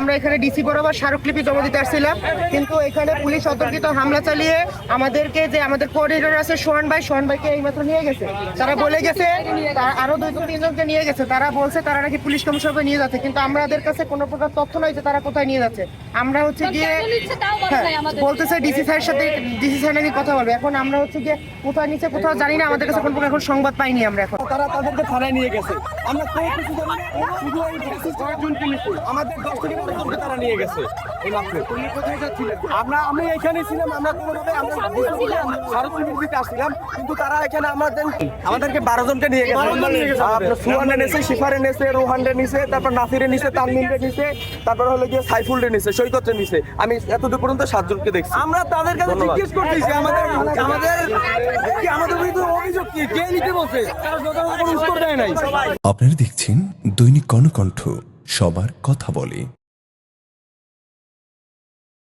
আমরা এখানে ডিসি বরাবর স্মারকলিপি জমা দিতে আসছিলাম। কিন্তু এখানে পুলিশ অতর্কিত হামলা চালিয়ে আমাদেরকে যে আমাদের কোঅর্ডিনেটর আছে সোহান ভাই সোহান ভাইকে এইমাত্র নিয়ে গেছে। তারা বলে গেছে আরও দুই তিনজনকে নিয়ে গেছে। তারা বলছে তারা নাকি পুলিশ কমিশনারকে নিয়ে যাচ্ছে। কিন্তু আমাদের কাছে কোনো প্রকার তথ্য নয় যে তারা কোথায় নিয়ে যাচ্ছে। আমরা হচ্ছে গিয়ে হ্যাঁ, বলতেছে ডিসি স্যারের সাথে ডিসি স্যার নাকি কথা বলবে। এখন আমরা হচ্ছে গিয়ে কোথায় নিচে কোথাও জানি না আমাদের কাছে কোনো প্রকার এখন সংবাদ পাইনি আমরা এখন। তারা তাদেরকে থানায় নিয়ে গেছে। আমরা কোনো কিছু জানি না। শুধু আমাদের দশ থেকে তারা নিয়ে গেছে। আমরা আমি এখানে ছিলাম আমরা কোনোভাবে আমরা স্মারকলিপি দিতে আসছিলাম কিন্তু তারা এখানে আমাদের আমাদেরকে বারো জনকে নিয়ে গেছে। সুহানে শিফারে রোহানরে নিয়েছে তারপর নাসিরে তানমিনরে নিয়েছে তারপর হলো গিয়ে সাইফুলরে সৈকতরে নিয়েছে আমি এতদূর পর্যন্ত সাতজনকে দেখছি। আমরা তাদের কাছে জিজ্ঞেস করতেছি আমাদের আমাদের কি আমাদের বিরুদ্ধে অভিযোগ কি? কে নিতে বলছে? তারা যথাযথ উত্তর দেয় নাই। আপনারা দেখছেন দৈনিক কর্ণকণ্ঠ সবার কথা বলে।